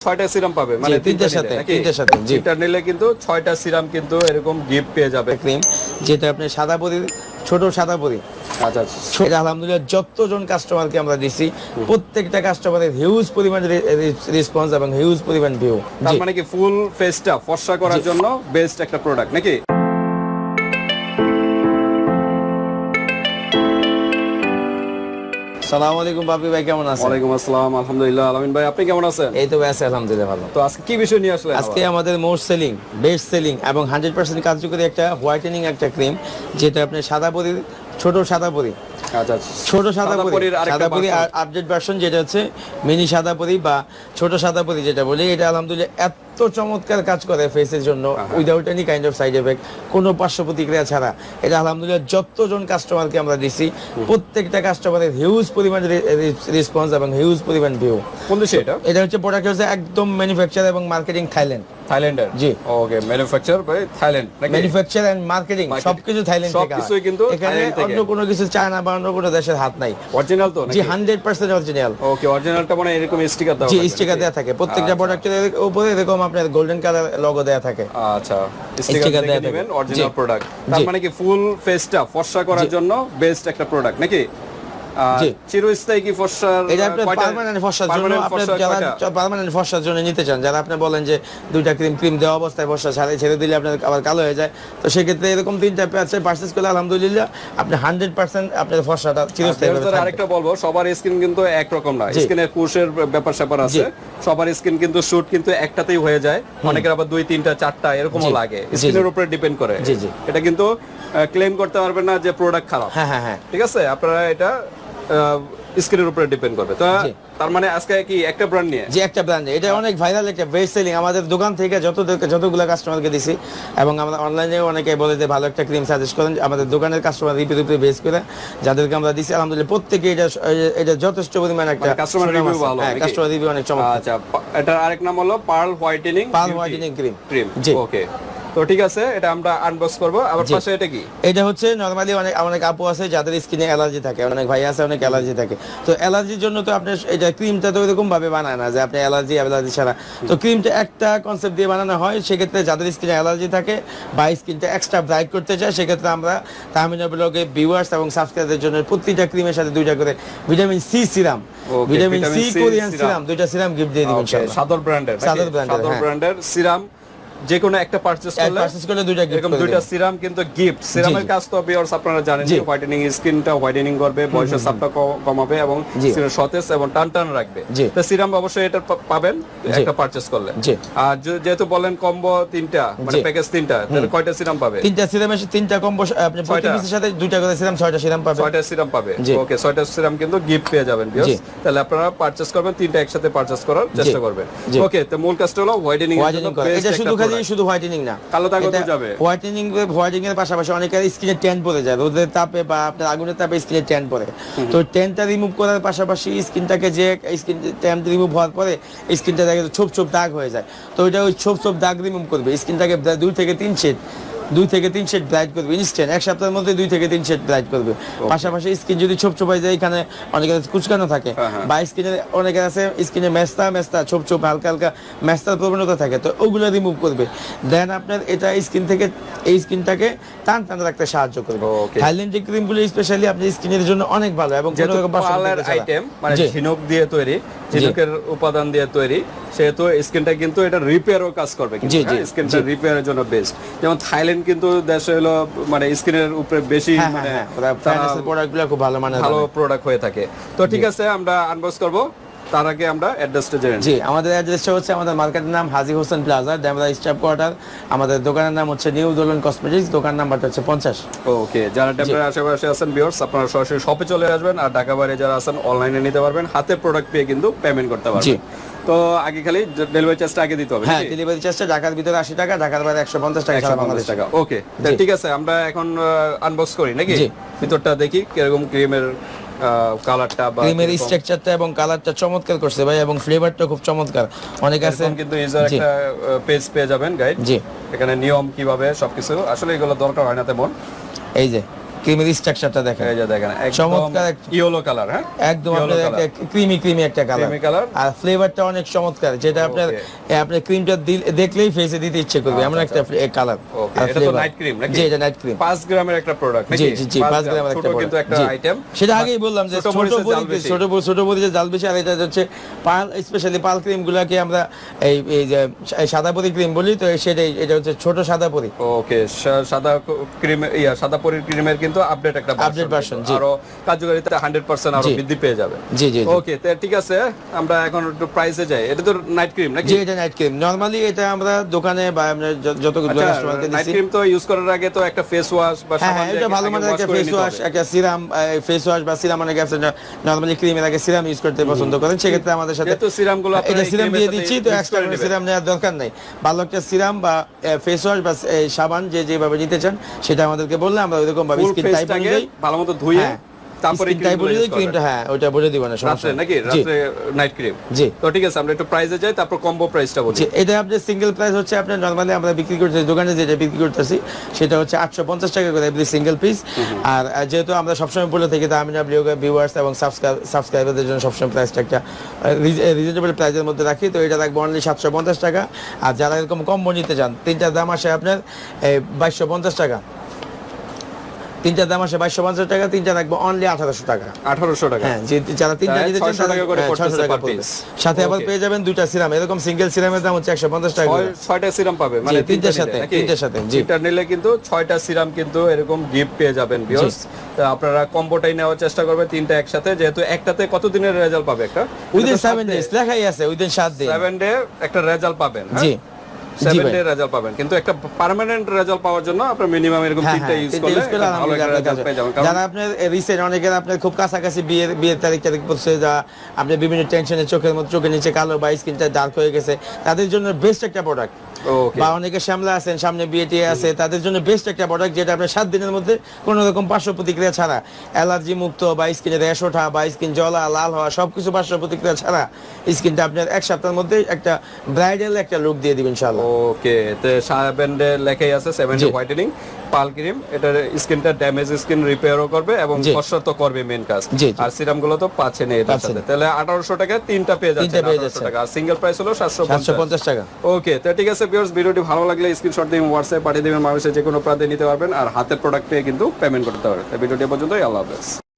ছয়টা সিরাম পাবে মানে তিনটার সাথে, তিনটার সাথে, জি। নিলে কিন্তু ছয়টা সিরাম কিন্তু এরকম গিফট পেয়ে যাবে। ক্রিম যেটা আপনি সাদা পরি ছোট সাদা পরি আচ্ছা এটা আলহামদুলিল্লাহ যতজন কাস্টমারকে আমরা দিছি প্রত্যেকটা কাস্টমারের হিউজ পরিমাণ রেসপন্স এবং হিউজ পরিমাণ ভিউ তার মানে কি ফুল ফেসটা ফর্সা করার জন্য বেস্ট একটা প্রোডাক্ট নাকি? সালাম আলাইকুম বাপি ভাই কেমন আছেন? ওয়ালাইকুম আসসালাম আলহামদুলিল্লাহ। আলামিন ভাই আপনি কেমন আছেন? এই তো আছে আলহামদুলিল্লাহ ভালো। তো আজকে কি বিষয় নিয়ে আসলেন আজকে আমাদের মোস্ট সেলিং বেস্ট সেলিং এবং হান্ড্রেড পার্সেন্ট কার্যকরী একটা হোয়াইটেনিং একটা ক্রিম যেটা আপনি সাদা পরির ছোট সাদা পরি। আচ্ছা আচ্ছা। ছোট পরি পরি। আপডেট ভার্সন যেটা হচ্ছে মিনি সাদা পরি বা ছোট সাদা পরি যেটা বলি এটা আলহামদুলিল্লাহ এত চমৎকার কাজ করে ফেসের জন্য without any kind of side effect কোনো পার্শ্ব প্রতিক্রিয়া ছাড়া। এটা আলহামদুলিল্লাহ যতজন কাস্টমারকে আমরা দিছি প্রত্যেকটা কাস্টমারের হিউজ পরিমাণ রেসপন্স এবং হিউজ পরিমাণ ভিউ কোন দেশে এটা? এটা হচ্ছে প্রোডাক্ট হচ্ছে একদম ম্যানুফ্যাকচার এবং মার্কেটিং থাইল্যান্ড থাইল্যান্ডের? জি। Okay manufacture by Thailand manufacture and marketing সবকিছু থাইল্যান্ড থেকে সবকিছুই হয়। কিন্তু এখানে অন্য কোনো কিছু চায়না বা অন্য কোনো দেশের হাত নাই। অরিজিনাল তো জি নাকি? হান্ড্রেড পার্সেন্ট অরিজিনাল ওকে অরিজিনালটা মানে এরকম স্টিকার দাও জি স্টিকার দেওয়া থাকে। প্রত্যেকটা প্রোডাক্টের উপরে এরকম আপনার গোল্ডেন কালার লোগো দেয়া থাকে। আচ্ছা স্টিকার দেয়া থাকে। অরিজিনাল প্রোডাক্ট তার মানে কি ফুল ফেসটা ফর্সা করার জন্য বেস্ট একটা প্রোডাক্ট নাকি। চিরস্থায়ী কি এটা পার্মানেন্ট ফর্সার জন্য permanent যারা পার্মানেন্ট ফর্সার জন্য নিতে চান যারা আপনি বলেন যে দুইটা ক্রিম ক্রিম দেওয়া অবস্থায় ফর্সা ছাড়ে ছেড়ে দিলে আপনার আবার কালো হয়ে যায় তো সেক্ষেত্রে এরকম তিনটা প্যাচে পার্চেস করলে আলহামদুলিল্লাহ আপনি হান্ড্রেড পার্সেন্ট আপনার ফর্সাটা চিরস্থায়ী। আরেকটা বলব সবার স্কিন কিন্তু একরকম না স্কিনের কোষের ব্যাপার স্যাপার আছে। সবার স্কিন কিন্তু শুট কিন্তু একটাতেই হয়ে যায়। অনেকের আবার দুই তিনটা চারটা এরকমও লাগে। স্কিনের উপরে ডিপেন্ড করে। এটা কিন্তু ক্লেম করতে পারবেন না যে প্রোডাক্ট খারাপ। হ্যাঁ হ্যাঁ হ্যাঁ। ঠিক আছে? আপনারা এটা স্কিনের উপরে ডিপেন্ড করবে। তো তার মানে আজকে কি একটা ব্র্যান্ড নিয়ে? যে একটা ব্র্যান্ড এটা অনেক ভাইরাল একটা বেস্ট সেলিং আমাদের দোকান থেকে যত যতগুলো কাস্টমারকে দিছি এবং আমরা অনলাইনে অনেকে বলে যে ভালো একটা ক্রিম সাজেস্ট করেন। আমাদের দোকানের কাস্টমার রিপিট রিপিট বেস করে যাদেরকে আমরা দিছি আলহামদুলিল্লাহ প্রত্যেকে এটা এটা যথেষ্ট পরিমাণ একটা মানে customer সুনাম আছে। ভালো, হ্যাঁ কাস্টমার রিভিউ অনেক চমৎকার। আচ্ছা এটার আরেক নাম হলো pearl whitening Pearl whitening cream। Cream জি। ওকে তো ঠিক আছে এটা আমরা আনবক্স করব। আবার পাশে এটা কি? এটা হচ্ছে নর্মালি অনেক অনেক আপু আছে যাদের স্কিনে অ্যালার্জি থাকে অনেক ভাই আছে অনেক অ্যালার্জি থাকে। তো অ্যালার্জির জন্য তো আপনি এটা ক্রিমটা তো এরকম ভাবে বানায় না যে আপনি অ্যালার্জি অ্যালার্জি ছাড়া। তো ক্রিমটা একটা কনসেপ্ট দিয়ে বানানো হয় সেক্ষেত্রে যাদের স্কিনে অ্যালার্জি থাকে বা স্কিনটা এক্সট্রা ব্রাইট করতে চায় সেক্ষেত্রে আমরা তাহমিনা ব্লগে ভিউয়ার্স এবং সাবস্ক্রাইবারদের জন্য প্রতিটা ক্রিমের সাথে দুইটা করে vitamin C serum vitamin C Korean serum দুইটা সিরাম গিফট দিয়ে দিবেন সাদর ব্র্যান্ডের সাদর brand সাদর। ব্র্যান্ডের সিরাম যে কোনো একটা পারচেজ করলে পার্সেস করলে দুইটা এরকম দুইটা সিরাম কিন্তু গিফট সিরামের কাজ তো ভিউয়ার্স আপনারা জানেন যে হোয়াইটেনিং স্কিনটা হোয়াইটেনিং করবে বয়সের চাপটা কমাবে এবং। স্কিনের সতেজ এবং টান টান রাখবে। তো সিরাম অবশ্যই এটা পাবেন একটা পারচেজ করলে। আর যেহেতু বলেন কম্বো তিনটা মানে প্যাকেজ তিনটা তাহলে কয়টা সিরাম পাবে? তিনটা সিরামের তিনটা কম্বো আপনি প্রতি পিসের সাথে দুইটা করে সিরাম ছয়টা সিরাম পাবেন। ছয়টা সিরাম পাবে। ওকে ছয়টা সিরাম কিন্তু গিফট পেয়ে যাবেন। ভিউয়ার্স তাহলে আপনারা পারচেজ করবেন তিনটা একসাথে পারচেজ করার চেষ্টা করবেন। ওকে তো মূল কাজটা হলো হোয়াইটেনিং এটা শুধু শুধু হোয়াইটেনিং না। কালো দাগও তো যাবে। হোয়াইটেনিং হোয়াইটেনিং এর পাশাপাশি অনেকের স্কিনে ট্যান পড়ে যায়। রোদের তাপে বা আপনার আগুনের তাপে স্কিনে ট্যান পড়ে। তো ট্যানটা রিমুভ করার পাশাপাশি স্কিনটাকে যে স্কিন ট্যান রিমুভ হওয়ার পরে স্কিনটা দেখে ছোপ ছোপ দাগ হয়ে যায়। তো ওইটা ওই ছোপ ছোপ দাগ রিমুভ করবে। স্কিনটাকে দুই থেকে তিন শেড দুই থেকে তিন শেড ব্রাইট করবে ইনস্ট্যান্ট এক সপ্তাহের মধ্যে দুই থেকে তিন শেড ব্রাইট করবে। পাশাপাশি স্কিন যদি ছোপ ছোপ হয়ে যায় এখানে অনেকের কুচকানো থাকে। হ্যাঁ, হ্যাঁ। বা স্কিনে অনেকের আছে স্কিনে মেস্তা মেস্তা ছোপ ছোপ হালকা হালকা মেস্তার প্রবণতা থাকে তো ওগুলো রিমুভ করবে। দেন আপনার এটা স্কিন থেকে এই স্কিনটাকে টান টান রাখতে সাহায্য করবে। Okay. থাইল্যান্ডের ক্রিমগুলো স্পেশালি আপনার স্কিনের জন্য অনেক ভালো এবং। আইটেম মানে ঝিনুক দিয়ে তৈরি ঝিনুকের উপাদান দিয়ে তৈরি সেহেতু স্কিনটা কিন্তু এটা রিপেয়ারও কাজ করবে কিন্তু জি, স্কিনটা রিপেয়ারের জন্য বেস্ট যেমন থাইল্যান্ড কিন্তু দেশ হলো মানে স্কিনের উপরে বেশি হ্যাঁ হ্যাঁ মানে হ্যাঁ প্রোডাক্টগুলো খুব ভালো মানে ভালো প্রোডাক্ট হয়ে থাকে। তো ঠিক আছে আমরা আনবক্স করব। তার আগে আমরা অ্যাড্রেসটা জেনে জি আমাদের অ্যাড্রেসটা হচ্ছে আমাদের মার্কেটের নাম Haji Hossain plaza Demra staff quarter আমাদের দোকানের নাম হচ্ছে নিউ দোলন কসমেটিক্স দোকান নাম্বারটা হচ্ছে পঞ্চাশ। ওকে যারা টেম্পারের আশেপাশে আছেন ভিউয়ার্স আপনারা সরাসরি শপে চলে আসবেন আর ঢাকা বাইরে যারা আছেন অনলাইনে নিতে পারবেন। হাতে প্রোডাক্ট পেয়ে কিন্তু পেমেন্ট করতে পারবেন। তো আগে খালি ডেলিভারি চার্জটা আগে দিতে হবে হ্যাঁ? ডেলিভারি চার্জটা ঢাকার ভিতরে আশি টাকা ঢাকার বাইরে একশো পঞ্চাশ টাকা সারা 150 বাংলাদেশ। টাকা। ওকে ঠিক আছে আমরা এখন আনবক্স করি নাকি? ভিতরটা দেখি কীরকম ক্রিমের কালারটা বা ক্রিমের স্ট্রাকচারটা এবং কালারটা চমৎকার করছে ভাই এবং ফ্লেভারটা খুব চমৎকার। অনেক আছে কিন্তু ইউজার। একটা পেজ পেয়ে যাবেন গাইড জি। এখানে নিয়ম কীভাবে সবকিছু আসলে এগুলো দরকার হয় না তেমন। এই যে। ক্রিমের স্ট্রাকচারটা দেখেন। এই যে দেখেন চমৎকার ইয়েলো কালার হ্যাঁ? একদম আপনার একটা ক্রিমি ক্রিমি একটা কালার। আর ফ্লেভারটা অনেক চমৎকার যেটা আপনার ক্রিমটা দেখলেই ফেসে দিতে ইচ্ছে করবে এমন একটা কালার আর ফ্লেভার নাইট ক্রিম নাকি? জি এটা নাইট ক্রিম 5 গ্রামের একটা প্রোডাক্ট নাকি? জি জি জি পাঁচ গ্রামের একটা ছোট কিন্তু একটা আইটেম সেটা আগেই বললাম যে ছোট ছোট বড়ি ছোট বড়ি- মরিচের জাল বেশি আর এটা হচ্ছে পাল স্পেশালি পাল ক্রিম গুলাকে আমরা এই এই যে সাদা পরি ক্রিম বলি তো সেটাই এটা হচ্ছে ছোট সাদা পরি। ওকে সাদা ক্রিম ইয়া সাদা পরির ক্রিমের কিন্তু আপডেট একটা version, জি। আরও কার্যকারিতা 100% আরও বৃদ্ধি পেয়ে যাবে। জি জি। ওকে তো ঠিক আছে আমরা এখন একটু প্রাইসে যাই। এটা তো নাইট ক্রিম নাকি? জি এটা নাইট ক্রিম নরমালি এটা আমরা দোকানে বা আমরা যত কাস্টমারকে নাইট ক্রিম তো ইউজ করার আগে তো একটা ফেস ওয়াশ বা হ্যাঁ সাবান হ্যাঁ এটা ভালো মানের একটা ফেস ওয়াশ একটা সিরাম ফেস ওয়াশ বা সিরাম অনেকে আছে নরমালি ক্রিমের আগে সিরাম ইউজ করতে পছন্দ করেন। সেক্ষেত্রে আমাদের সাথে যেহেতু সিরামগুলো আপনারা এটা সিরাম দিয়ে দিচ্ছি তো এক্সট্রা সিরাম নেওয়ার দরকার নেই। ভালো একটা সিরাম বা ফেস ওয়াশ বা সাবান যে যেভাবে নিতে চান সেটা আমাদেরকে বললে আমরা ওইরকম ভাবে ফেসটাকে অনুযায়ী ধুয়ে হ্যাঁ, তারপরে ক্রিমটা হ্যাঁ ওইটা বলে দিব না সমস্যা নাকি? জি। নাইট ক্রিম জি। তো ঠিক আছে আমরা একটু প্রাইসে যাই তারপর কম্বো প্রাইসটা বলি। এটা আপনার সিঙ্গেল প্রাইস হচ্ছে আপনার নরমালি আমরা বিক্রি করতেছি দোকানে যেটা বিক্রি করতেছি সেটা হচ্ছে আটশো পঞ্চাশ টাকা করে এভরি সিঙ্গেল পিস আর যেহেতু আমরা সবসময় বলে থাকি তা আমি ভিউয়ার্স এবং সাবস্ক্রাইবারদের জন্য সবসময় প্রাইসটা একটা রিজনেবল প্রাইসের মধ্যে রাখি। তো এটা রাখব অনলি টাকা। আর যারা এরকম কম্বো নিতে চান তিনটার দাম আসে আপনার বাইশশো পঞ্চাশ টাকা। তিনটার দাম আসে বাইশশো পঞ্চাশ টাকা তিনটা রাখব অনলি আঠারোশো টাকা। আঠারোশো টাকা। হ্যাঁ যারা তিনটা নিতে চান টাকা করে হ্যাঁ, 600 টাকা পড়বে। সাথে আবার পেয়ে যাবেন দুইটা সিরাম। এরকম সিঙ্গেল সিরামের দাম হচ্ছে একশো পঞ্চাশ টাকা ছয়টা সিরাম পাবে মানে তিনটার সাথে, তিনটার সাথে, জি। নিলে কিন্তু ছয়টা সিরাম কিন্তু এরকম গিফট পেয়ে যাবেন তো আপনারা কম্বোটাই নেওয়ার চেষ্টা করবেন তিনটা একসাথে। যেহেতু একটাতে কত দিনের রেজাল্ট পাবে একটা? উইদিন সেভেন ডেজ লেখাই আছে উইদিন সাত দিন। সেভেন ডে একটা রেজাল্ট পাবেন জি জি। সেভেন ডে রেজাল্ট পাবেন। কিন্তু একটা পার্মানেন্ট রেজাল্ট পাওয়ার জন্য আপনার মিনিমাম এরকম হ্যাঁ, তিনটা হ্যাঁ, ইউজ করলে ভালো একটা রেজাল্ট পেয়ে যাবেন। কারণ যারা আপনার রিসেন্ট অনেকের আপনার খুব কাছাকাছি বিয়ের বিয়ের তারিখ তারিখ পড়ছে যা আপনি বিভিন্ন টেনশনে চোখের মতো চোখের নিচে কালো বা স্কিনটা ডার্ক হয়ে গেছে তাদের জন্য বেস্ট একটা প্রোডাক্ট বা অনেকে শ্যামলা আছেন সামনে বিয়েটি আছে তাদের জন্য বেস্ট একটা প্রোডাক্ট যেটা আপনার সাত দিনের মধ্যে কোনো রকম পার্শ্ব প্রতিক্রিয়া ছাড়া অ্যালার্জি মুক্ত বা স্কিনে র্যাশ ওঠা বা স্কিন জলা লাল হওয়া সবকিছু পার্শ্ব প্রতিক্রিয়া ছাড়া স্কিনটা আপনার এক সপ্তাহের মধ্যে একটা ব্রাইডাল একটা লুক দিয়ে দিবেন ইনশাআল্লাহ। ওকে তো ডে লেখাই আছে সেভেন হোয়াইটেনিং পাল ক্রিম এটার স্কিনটা ড্যামেজ স্কিন রিপেয়ারও করবে এবং। তো করবে মেন কাজ। আর সিরামগুলো তো পাচ্ছেন এটার পাচ্ছেন। সাথে তাহলে আঠারোশো টাকা তিনটা পেয়ে যাচ্ছে। টাকা আর সিঙ্গেল প্রাইস হলো সাতশো সাতশো পঞ্চাশ টাকা ওকে তো ঠিক আছে ভিউয়ার্স ভিডিওটি ভালো লাগলে স্ক্রিনশট দিয়ে হোয়াটসঅ্যাপ পাঠিয়ে দেবেন মানুষের যে কোনো প্রান্তে নিতে পারবেন আর হাতের প্রোডাক্ট পেয়ে কিন্তু পেমেন্ট করতে পারবেন ভিডিওটি পর্যন্ত পর্যন্তই আল্লাহ হাফেজ